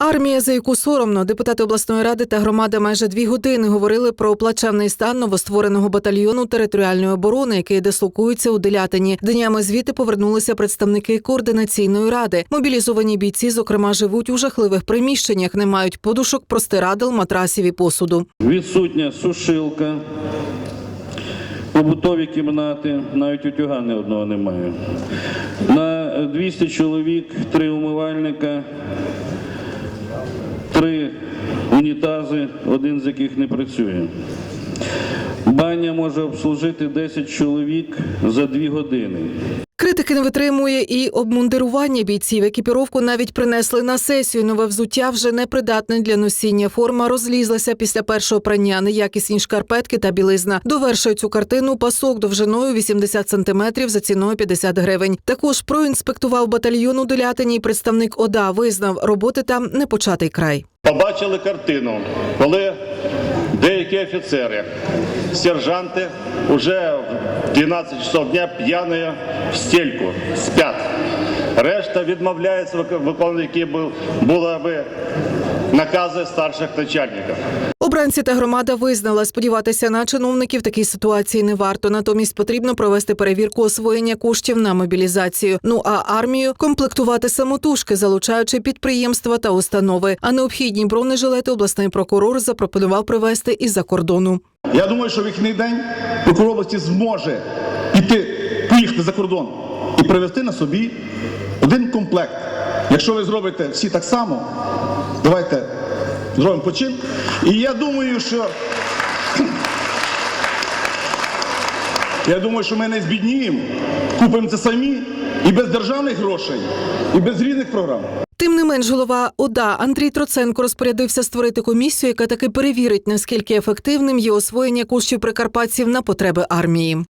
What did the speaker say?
Армія, за яку соромно, депутати обласної ради та громада майже дві години говорили про плачевний стан новоствореного батальйону територіальної оборони, який дислокується у Делятині. Днями звідти повернулися представники координаційної ради. Мобілізовані бійці, зокрема, живуть у жахливих приміщеннях, не мають подушок, простирадл, матрасів і посуду. Відсутня сушилка, побутові кімнати, навіть утюга ні одного немає. На 200 чоловік три умивальника, три унітази, один з яких не працює. Баня може обслужити 10 чоловік за 2 години. Критики не витримує і обмундирування бійців. Екіпіровку навіть принесли на сесію. Нове взуття вже непридатне для носіння. Форма розлізлася після першого прання. Неякісні шкарпетки та білизна. Довершує цю картину пасок довжиною 80 сантиметрів за ціною 50 гривень. Також проінспектував батальйон у Делятині. Представник ОДА визнав, роботи там не початий край. Побачили картину, коли деякі офіцери, сержанти вже в 12 часов дня п'яною в стільку, спять. Решта відмовляється вик- виконувати, які були накази старших начальників. Обранці та громада визнала, сподіватися на чиновників такій ситуації не варто. Натомість потрібно провести перевірку освоєння коштів на мобілізацію. Ну а армію комплектувати самотужки, залучаючи підприємства та установи. А необхідні бронежилети обласний прокурор запропонував привезти із-за кордону. Я думаю, що в вихідний день прокурор області зможе піти, поїхати за кордон і привезти на собі один комплект. Якщо ви зробите всі так само, давайте зробимо почин. І я думаю, що я думаю, що ми не збідніємо, купимо це самі і без державних грошей, і без різних програм. Тим не менш, голова ОДА Андрій Троценко розпорядився створити комісію, яка таки перевірить, наскільки ефективним є освоєння коштів прикарпатців на потреби армії.